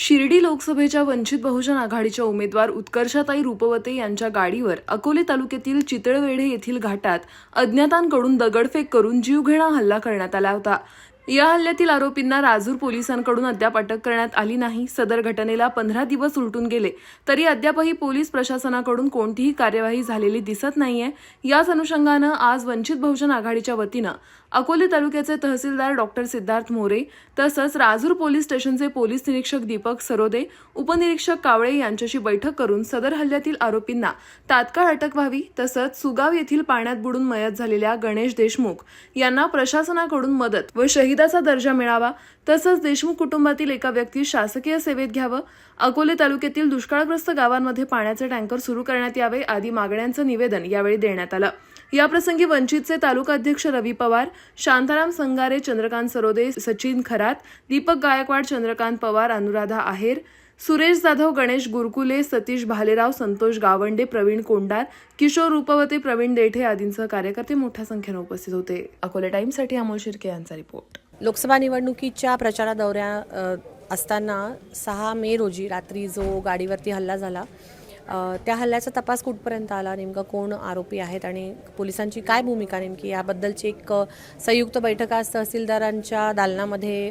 शिर्डी लोकसभेच्या वंचित बहुजन आघाडीच्या उमेदवार उत्कर्षाताई रूपवते यांच्या गाडीवर अकोले तालुक्यातील चितळवेढे येथील घाटात अज्ञातांकडून दगडफेक करून जीवघेणा हल्ला करण्यात आला होता. या हल्ल्यातील आरोपींना राजूर पोलिसांकडून अद्याप अटक करण्यात आली नाही. सदर घटनेला पंधरा दिवस उलटून गेले. तरी अद्यापही पोलीस प्रशासनाकडून कोणतीही कार्यवाही झालेली दिसत नाहीये. याच अनुषंगानं आज वंचित बहुजन आघाडीच्या वतीनं अकोले तालुक्याचे तहसीलदार डॉक्टर सिद्धार्थ मोरे तसंच राजूर पोलीस स्टेशनचे पोलीस निरीक्षक दीपक सरोदे उपनिरीक्षक कावळे यांच्याशी बैठक करून सदर हल्ल्यातील आरोपींना तात्काळ अटक व्हावी तसंच सुगाव येथील पाण्यात बुडून मयत झालेल्या गणेश देशमुख यांना प्रशासनाकडून मदत व शहीद शहिदाचा दर्जा मिळावा तसंच देशमुख कुटुंबातील एका व्यक्ती शासकीय सेवेत घ्यावं. अकोले तालुक्यातील दुष्काळग्रस्त गावांमध्ये पाण्याचे टँकर सुरू करण्यात यावे आदी मागण्यांचं निवेदन यावेळी देण्यात आलं. याप्रसंगी वंचितचे तालुका अध्यक्ष रवी पवार शांताराम संगारे चंद्रकांत सरोदे सचिन खरात दीपक गायकवाड चंद्रकांत पवार अनुराधा आहेर सुरेश जाधव गणेश गुरकुले सतीश भालेराव संतोष गावंडे प्रवीण कोंडार किशोर रूपवते प्रवीण देठे आदींसह कार्यकर्ते मोठ्या संख्येनं उपस्थित होते. अकोले टाइम्ससाठी अमोल शिर्के यांचा रिपोर्ट. लोकसभा निवडणुकीच्या प्रचारा दौऱ्या असताना सहा मे रोजी रात्री जो गाडीवरती हल्ला झाला त्या हल्ल्याचा तपास कुठपर्यंत आला? नेमकं कोण आरोपी आहेत आणि पोलिसांची काय भूमिका नेमकी? याबद्दलची एक संयुक्त बैठक आज तहसीलदारांच्या दालनामध्ये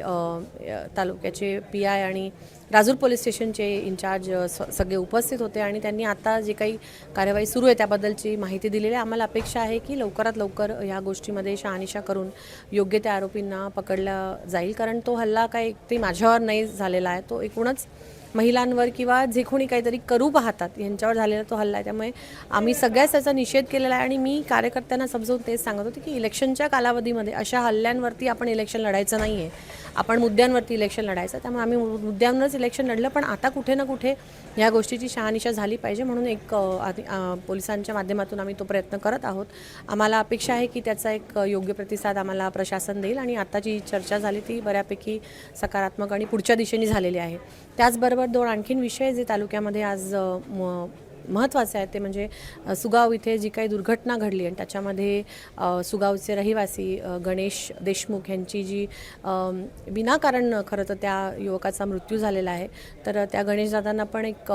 तालुक्याचे पी आय आणि राजूर पोलीस स्टेशनचे इन्चार्ज स- सगळे उपस्थित होते आणि त्यांनी आता जे काही कार्यवाही सुरू आहे त्याबद्दलची माहिती दिलेली आहे. आम्हाला अपेक्षा आहे की लवकरात लवकर ह्या गोष्टीमध्ये शहानिशा करून योग्य त्या आरोपींना पकडला जाईल. कारण तो हल्ला काय ते माझ्यावर नाही झालेला आहे. तो एकूणच महिलांवर किंवा जे कोणी काहीतरी करू पाहतात यांच्यावर झालेला तो हल्ला आहे. त्यामुळे आम्ही सगळ्याच त्याचा निषेध केलेला आहे. आणि मी कार्यकर्त्यांना समजवून तेच सांगत होते की इलेक्शनच्या कालावधीमध्ये अशा हल्ल्यांवरती आपण इलेक्शन लढायचं नाही आहे आपण मुद्द्यांवरती इलेक्शन लढायचं त्यामुळे आम्ही मुद्द्यांवरच इलेक्शन लढलं पण आता कुठे ना कुठे या गोष्टीची शहानिशा झाली पाहिजे म्हणून एक आधी- पोलिसांच्या माध्यमातून आम्ही तो प्रयत्न करत आहोत. आम्हाला अपेक्षा आहे की त्याचा एक योग्य प्रतिसाद आम्हाला प्रशासन देईल आणि आता जी चर्चा झाली ती बऱ्यापैकी सकारात्मक आणि पुढच्या दिशेने झालेली आहे. त्याचबरोबर दोन आणखीन विषय जे तालुक्यामध्ये आज म- महत्त्वाचे आहेत ते म्हणजे सुगाव इथे जी काही दुर्घटना घडली आणि त्याच्यामध्ये सुगावचे रहिवासी गणेश देशमुख यांची जी विनाकारण खरं तर त्या युवकाचा मृत्यू झालेला आहे. तर त्या गणेशदादांना पण एक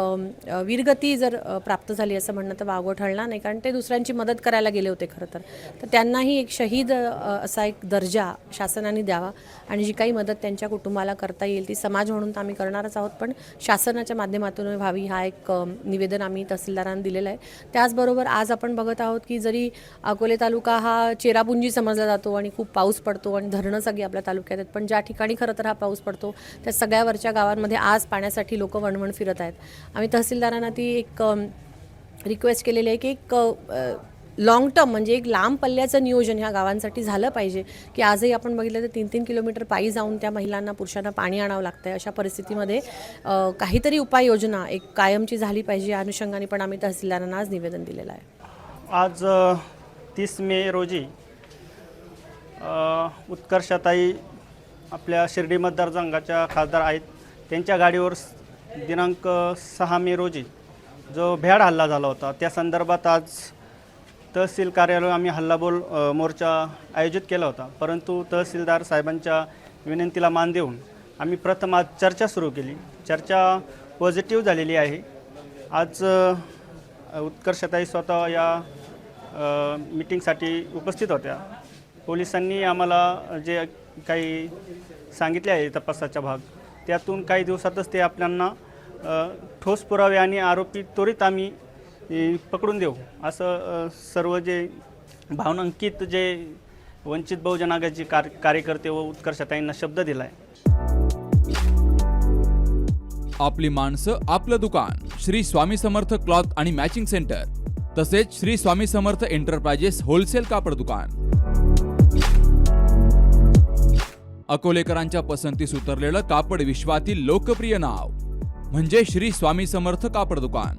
वीरगती जर प्राप्त झाली असं म्हणणं तर वागो ठरणार नाही कारण ते दुसऱ्यांची मदत करायला गेले होते खरं तर. तर त्यांनाही एक शहीद असा एक दर्जा शासनाने द्यावा आणि जी काही मदत त्यांच्या कुटुंबाला करता येईल ती समाज म्हणून तर आम्ही करणारच आहोत पण शासनाच्या माध्यमातून व्हावी हा एक निवेदन आम्ही तसं तहसीलदारांना दिलेलं आहे. त्याचबरोबर आज आपण बघत आहोत की जरी अकोले तालुका हा चेरापुंजी समजला जातो आणि खूप पाऊस पडतो आणि धरणं सगळी आपल्या तालुक्यात आहेत पण ज्या ठिकाणी खरं तर हा पाऊस पडतो त्या सगळ्यावरच्या गावांमध्ये आज पाण्यासाठी लोक वणवण फिरत आहेत. आम्ही तहसीलदारांना ती एक रिक्वेस्ट केलेली आहे की एक लाँग टर्म म्हणजे एक लांब पल्ल्याचं नियोजन ह्या गावांसाठी झालं पाहिजे की आजही आपण बघितलं तर तीन तीन किलोमीटर पायी जाऊन त्या महिलांना पुरुषांना पाणी आणावं लागतं आहे अशा परिस्थितीमध्ये काहीतरी उपाययोजना एक कायमची झाली पाहिजे या अनुषंगाने पण आम्ही तहसीलदारांना आज निवेदन दिलेलं आहे. आज तीस मे रोजी उत्कर्षताई आपल्या शिर्डी मतदारसंघाच्या खासदार आहेत. त्यांच्या गाडीवर दिनांक सहा मे रोजी जो भ्याड हल्ला झाला होता त्या संदर्भात आज तहसील कार्यालय आम्ही हल्लाबोल मोर्चा आयोजित केला होता. परंतु तहसीलदार साहेबांच्या विनंतीला मान देऊन आम्ही प्रथम आज चर्चा सुरू केली. चर्चा पॉझिटिव्ह झालेली आहे. आज उत्कर्षताई स्वतः या मिटिंगसाठी मीटिंगसाठी उपस्थित होत्या. पोलिसांनी आम्हाला जे काही सांगितले आहे तपासाचा भाग त्यातून काही दिवसातच ते आपल्यांना ठोस पुरावे आणि आरोपी त्वरित आम्ही ए, पकडून देऊ. असं सर्व जे भावनांकित जे वंचित बहुजन आघाडीचे कार कार्यकर्ते व उत्कर्षताईंना शब्द दिला आहे आपली माणसं आपलं दुकान. श्री स्वामी समर्थ क्लॉथ आणि मॅचिंग सेंटर. तसेच श्री स्वामी समर्थ एंटरप्राइजेस होलसेल कापड दुकान. अकोलेकरांच्या पसंतीस उतरलेलं कापड विश्वातील लोकप्रिय नाव. म्हणजे श्री स्वामी समर्थ कापड दुकान.